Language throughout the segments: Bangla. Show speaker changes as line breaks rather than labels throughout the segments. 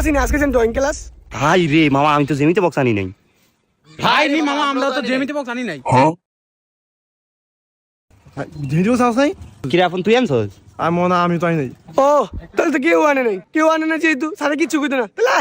আসিনি আজকে যেন ড্রয়িং ক্লাস
হাই রে মামা আমি তো জেমিতে বক্স আনি নাই।
ভাই নি মামা আমরা তো জেমিতে বক্স আনি নাই।
ভিডিও চাস নাই?
কিরে এখন তুই আনছস?
আর মনে আমি তো আই নাই।
ও তাহলে তো কেউ আনে নাই। কেউ আনে না যেহেতু সাথে কিচ্ছু করতো না। তাহলে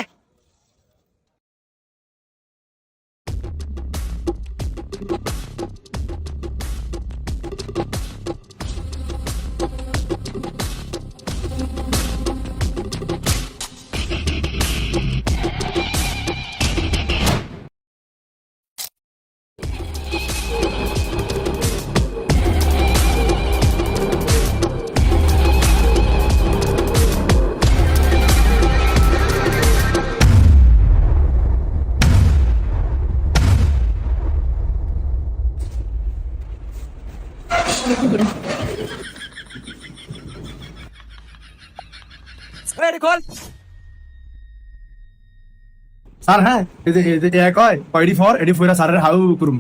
আয়।
স্যার হ্যাঁ এই যে এই যে এ কয়? কয়ডি ফর এডি ফয়রা স্যারের হাউ করুম।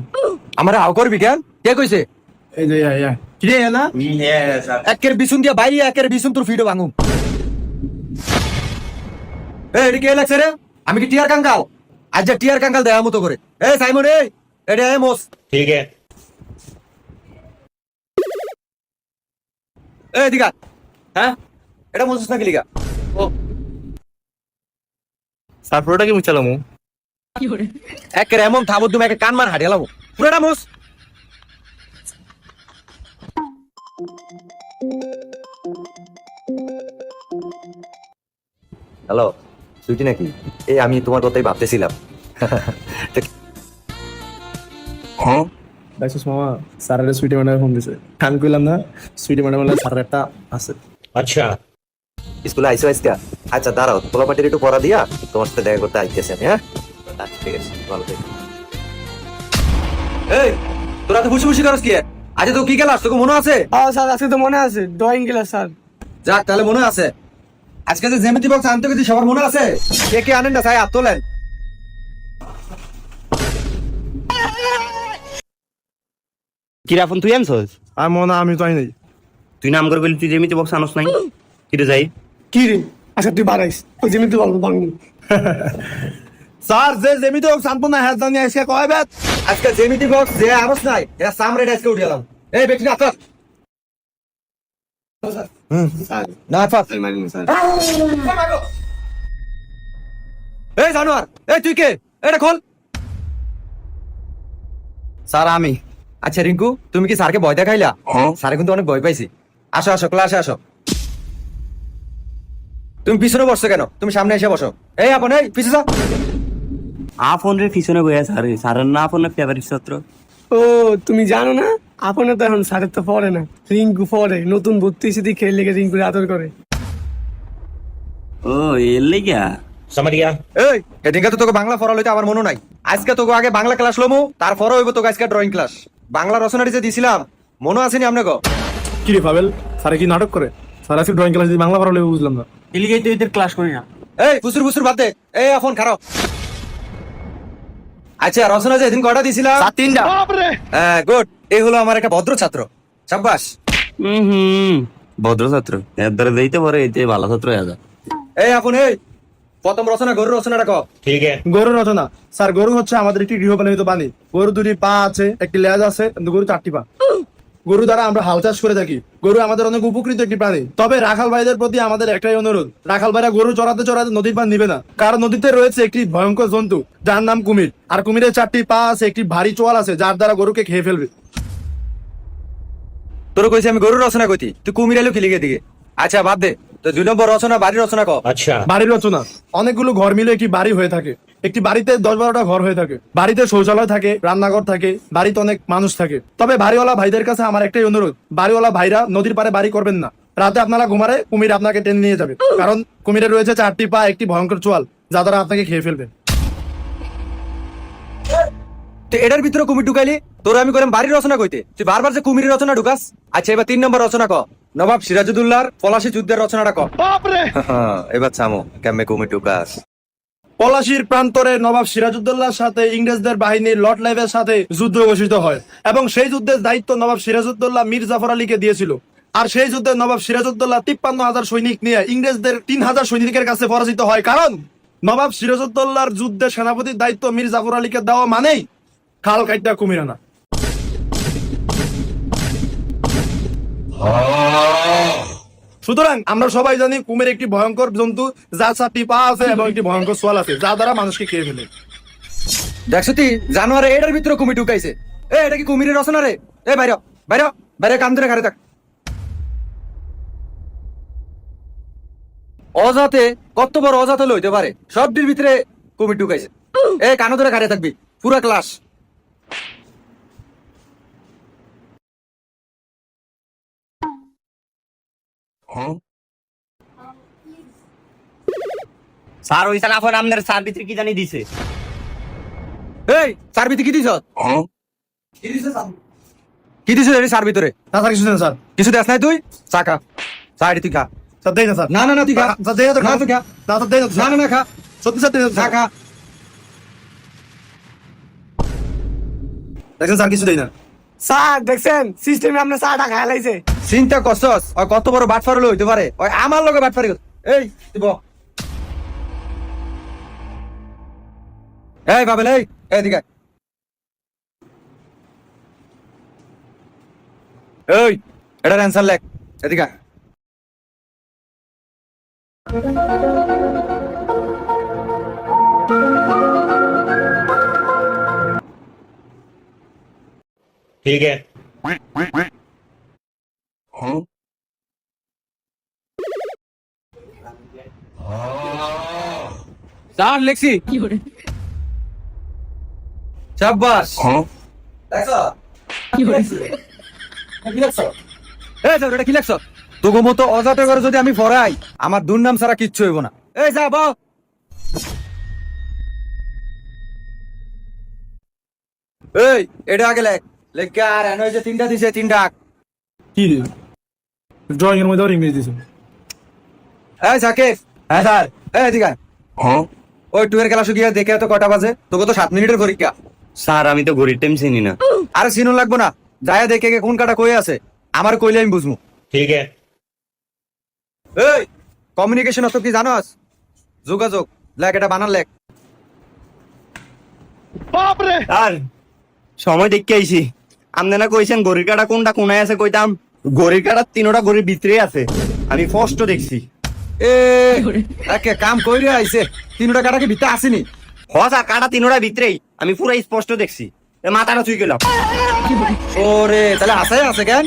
আমার হাও করবি কেন? কে কইছে?
এই যে ইয়া ইয়া কি রে না?
একের বিছুন দিয়া বাইরে একের বিছুন তোর ফিডো ভাঙুম। এ এডি কে লাগছে রে? আমি কি টিয়ার কাঙ্গাল? আজ যা টিয়ার কাঙ্গাল দেয়া মতো করে। এ সাইমন এ এডি এ মোস।
ঠিক আছে।
এ দিগা হ্যাঁ? এটা মোসস না কি লিগা? ও
স্যার পুরোটা কি মুচালামু
একের এমন থাবত তুমি একে কান মার হাড়িয়ালাম পুরাটা মোস হ্যালো সুইটি নাকি? এই আমি তোমার কথাই ভাবতেছিলাম।
দেখছিস মামা স্যারের সুইটি ম্যাডাম ফোন দিছে। আমি কইলাম না সুইটি ম্যাডাম স্যারের একটা আছে
স্কুলে আইসো আইসকা আচ্ছা দাঁড়াও পোলা পাটির একটু পড়া দিয়া তোমার সাথে দেখা করতে আইতেছি আমি হ্যাঁ? আচ্ছা ঠিক আছে ভালো থেকো। এই তোরা তো বুঝি বুঝি করস কি? আজ তো কি খেলাস তোকে মনে আছে?
হ্যাঁ স্যার আজকে তো মনে আছে ড্রয়িং ক্লাস স্যার।
যাক তাহলে মনে আছে। আজকে যে জ্যামিতি বক্স আনতে গেছি সবার মনে আছে? কে কে আনেন না সাই হাত তোলেন।
কিরে এখন তুই আনছস?
আর মনে আমি তো আই নাই।
তুই নাম করে বলি তুই জেমিতে বক্স আনস নাই। কিরে যাই।
কি রে? আচ্ছা তুই বাড়াইস। ওই যেমনি তুই বলব ভাঙবো।
স্যার যে জেমিতে শান্ত না হ্যাঁ জানি আজকে কয় বেত?
আজকে জ্যামিতি বক্স যে আরস নাই এটা সামরে আজকে উঠিলাম এই বেটি না এই জানোয়ার এই তুই কে? এটা খোল।
স্যার আমি।
আচ্ছা রিঙ্কু তুমি কি স্যারকে ভয় দেখাইলা? স্যারে কিন্তু অনেক ভয় পাইছি। আসো আসো ক্লাসে আসো। তুমি পিছনে বসছো কেন? তুমি সামনে এসে বসো। এই আপন এই পিছনে যাও।
আপন রে পিছনে বইয়া স্যার স্যারের না আপন ফেভারিট ছাত্র।
ও তুমি জানো না? আপনে তো এখন স্যারের তো পড়ে না। রিঙ্কু পড়ে নতুন ভর্তি দিয়ে খেলে লেগে রিঙ্কুর আদর করে।
ও এর লেগা
এই এদিনকে তো তোকে বাংলা পড়া লইতে আমার মনে নাই। আজকে তোকে আগে বাংলা ক্লাস লমু তারপরে হইব তোকে আজকে ড্রয়িং ক্লাস বাংলা রচনাটি যে দিছিলাম মনে আসেনি আপনাকে
কি রে পাবেল স্যারে কি নাটক করে? স্যার আজকে ড্রয়িং ক্লাস দিয়ে বাংলা পড়ালে বুঝলাম না।
এলিগেই তো এদের ক্লাস করি না।
এই ফুসুর ফুসুর বাদ দে। এই এখন খারাপ আচ্ছা রচনা যে এদিন কয়টা দিছিলাম
তিনটা।
হ্যাঁ গুড। এই হলো আমার একটা ভদ্র ছাত্র। সাব্বাস।
হুম হুম। ভদ্র ছাত্র। এর দ্বারা দিতে পারে এতে ভালো ছাত্র হয়ে যায়
এই আপন এই। প্রথম রচনা গরুর রচনাটা কও।
গরু রচনা। স্যার গরু হচ্ছে আমাদের একটি গৃহপালিত প্রাণী। গরু দুটি পা আছে একটি লেজ আছে কিন্তু গরু চারটি পা। গরু দ্বারা আমরা হাল চাষ করে থাকি। গরু আমাদের অনেক উপকৃত একটি প্রাণী। তবে রাখাল ভাইদের প্রতি আমাদের একটাই অনুরোধ, রাখাল ভাইরা গরু চড়াতে চড়াতে নদীর পান নিবে না। কারণ নদীতে রয়েছে একটি ভয়ঙ্কর জন্তু, যার নাম কুমির। আর কুমিরের চারটি পা আছে, একটি ভারী চোয়াল আছে, যার দ্বারা গরুকে খেয়ে ফেলবে।
তোর কইছি আমি গরু রচনা কইতি, তুই কুমির এলো কি লিখে দিকে আচ্ছা বাদ দে। তো দুই নম্বর রচনা বাড়ির রচনা ক
বাড়ির রচনা। অনেকগুলো ঘর মিলে একটি বাড়ি হয়ে থাকে। একটি বাড়িতে দশ বারোটা ঘর হয়ে থাকে। বাড়িতে শৌচালয় থাকে রান্নাঘর থাকে বাড়িতে অনেক মানুষ থাকে। তবে বাড়িওয়ালা ভাইদের কাছে আমার একটাই অনুরোধ বাড়িওয়ালা ভাইরা নদীর পারে বাড়ি করবেন না। রাতে আপনারা ঘুমারে কুমির আপনাকে টেনে নিয়ে যাবে। কারণ কুমিরের রয়েছে চারটি পা একটি ভয়ঙ্কর চোয়াল যা দ্বারা আপনাকে খেয়ে ফেলবে।
তো এটার ভিতরে কুমির ঢুকাইলি? তোর আমি কইলাম বাড়ির রচনা কইতে। তুই বারবার যে কুমিরের রচনা ঢুকাস? আচ্ছা এবার তিন নম্বর রচনা ক নবাব সিরাজুদ্দৌলার পলাশী যুদ্ধের রচনাটা ক হ্যাঁ, এবার চামো কেমনে কুমির ঢুকাস
পলাশির প্রান্তরে নবাব সিরাজউদ্দৌলার সাথে ইংরেজদের বাহিনী লর্ড লাইভের সাথে যুদ্ধ ঘোষিত হয় এবং সেই যুদ্ধের দায়িত্ব নবাব সিরাজউদ্দৌলা মীর জাফর আলীকে দিয়েছিল। আর সেই যুদ্ধে নবাব সিরাজউদ্দৌলা তিপ্পান্ন হাজার সৈনিক নিয়ে ইংরেজদের তিন হাজার সৈনিকের কাছে পরাজিত হয়। কারণ নবাব সিরাজউদ্দৌলার যুদ্ধে সেনাপতির দায়িত্ব মীর জাফর আলীকে দেওয়া মানেই খাল কাইটা কুমির সুতরাং আমরা সবাই জানি কুমির একটি ভয়ঙ্কর জন্তু, যার চারটি পা আছে এবং একটি ভয়ঙ্কর সোয়াল আছে যা দ্বারা মানুষকে খেয়ে ফেলে।
দেখছ তুই জানোয়ারে এটার ভিতরে কুমির ঢুকাইছে। এ, এটা কি কুমিরের রচনা রে? এ, বাইরে বাইরে বাইরে কান ধরে ঘাড়ে থাক। অজাতে, কত বড় অজাত হলে হইতে পারে? সবটির ভিতরে কুমির ঢুকাইছে। এ কানো ধরে ঘাড়ে থাকবি। পুরা ক্লাস।
স্যার ওই এখন আপনার স্যার ভিতরে কি জানি দিছে।
এই সার ভিতরে কি দিছ? কি দিছ রে সার ভিতরে?
না স্যার কিছু দেন স্যার।
কিছু দেখ নাই তুই? চাকা সাইড তুই খা।
স্যার দেই না স্যার।
না না না তুই খা।
স্যার দেই না তো
না
খা।
তুই খা।
না স্যার দেই না তো,
না না না খা।
সত্যি স্যার দেই না তো,
খা।
স্যার। দেখছেন স্যার কিছু দেই না।
স্যার দেখছেন? সিস্টেমে আপনার চাটা খায় লাইছে।
চিন্তা করছস ওই কত বড় বাটফার হলে হইতে পারে ওই আমার লগে বাটফারি কর- এই বহ। এই, বাবেল, এই এদিকে। এই, এটার অ্যান্সার লেখ এদিকে।
ঠিক আছে
স্যার লেখছি।
সাব্বাস। দেখছ? কি লেখছো? এই যাও, এটা কি লেখছো? তোগো মতো অজাতে করে যদি আমি পড়াই আমার দুর্নাম ছাড়া কিচ্ছু হইব না। এই যা বাও এই এটা আগে লেখ। লেখ আর এনে যে তিনটা দিছে তিনটা
কি? ড্রয়িং এর মধ্যে দিয়েছে
এই সাকিব। হ্যাঁ স্যার। এই এদিকে আয়। ওই টুয়ের খেলা শুকিয়ে দেখে তো কটা বাজে? তোকে তো সাত মিনিটের পরীক্ষা।
স্যার আমি তো ঘড়ির টাইম চিনি না।
আরে সিনো লাগবো না। যায় দেখে কোন কাটা কই আছে। আমার কইলে আমি বুঝব
ঠিক আছে।
এই কমিউনিকেশন অত কি জানোস যোগাযোগ। লেখ এটা বানান লেখ।
স্যার সময় দেখতে আইছি। আপনি না কইছেন গরির কাটা কোনটা কোনায় আছে কইতাম? গরির কাটা তিনোটা গরির ভিতরে আছে। আমি স্পষ্ট দেখছি।
এ একে কাম কইরে আইছে তিনটা কাটা কি ভিতরে আসেনি।
হ স্যার কাটা তিনোটা ভিতরেই। আমি পুরো স্পষ্ট দেখছি। এ মাথাটা চুই গেলাম।
ওরে তাহলে আছে আছে কেন?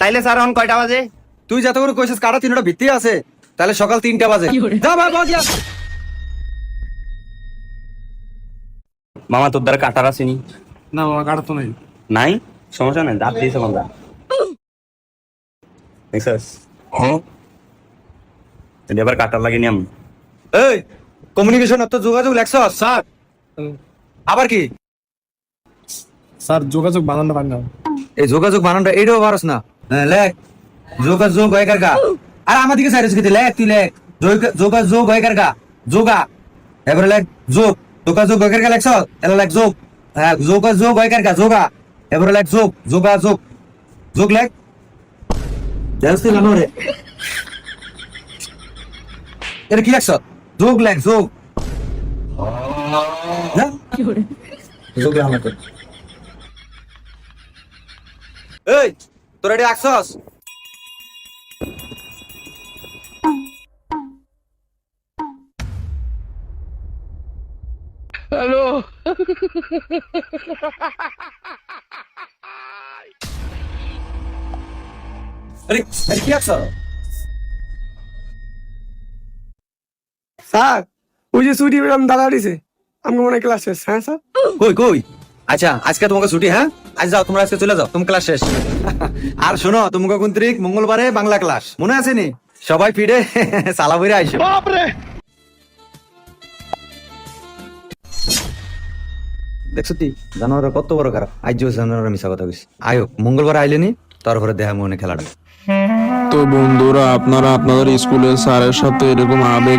তাইলে স্যার এখন কয়টা বাজে?
তুই যত করে কইছিস কাটা তিনটা ভিতরে আছে তাহলে সকাল তিনটা বাজে। যা ভাই বাজ
মামা তোর দ্বারা কাটার আসেনি
না? বাবা কাটা তো নাই।
নাই? সমস্যা নাই দাঁত দিয়েছে মামা দেখছিস হ্যাঁ। এটা আবার কাটার লাগেনি আমি।
এই কমিউনিকেশন অত যোগাযোগ লেখছস
স্যার।
আবার কি?
স্যার যোগাযোগ বানানো পারি না।
এই যোগাযোগ বানানটা এইটাও পারস না। হ্যাঁ, লেখ যোগাযোগ হয় কারকা আর আমার দিকে সাইরেস খেতে লেখ তুই লেখ যোগ- যোগাযোগ হয় কারকা যোগা। এবারে লেখ যোগ। যোগাযোগ হয় কারকা লেখছ এলা লেখ যোগ। হ্যাঁ যোগাযোগ হয় কারকা যোগা। এবারে লেখ যোগ। যোগাযোগ। যোগ লেখ দেখছি না রে এটা কি লেখছ যোগ লেখ যোগ। হ্যাঁ? যোগ লেখ আমার এই তোরা এটি আসছস হ্যালো। আরে কি আসছ
স্যার ওই যে ছুটি দাদা দিছে। আমাকে মনে ক্লাস শেষ হ্যাঁ স্যার?
কই কই? আচ্ছা আজকে তোমাকে ছুটি হ্যাঁ? আজ যাও তোমরা আজকে চলে যাও তোমার ক্লাস শেষ। আর শোনো তোমাকে মঙ্গলবারে বাংলা ক্লাস মনে আছে নি? সবাই ফিরে সালা বইরে আইসো। দেখছ তুই জানোয়ার কত বড় খারাপ। আজ জানোয়ার মিশা কথা কইছি। আয়ো মঙ্গলবার আইলেনি তারপরে দেখা মনে খেলাটা।
তো বন্ধুরা আপনারা আপনাদের স্কুলের স্যারের সাথে এরকম আবেগ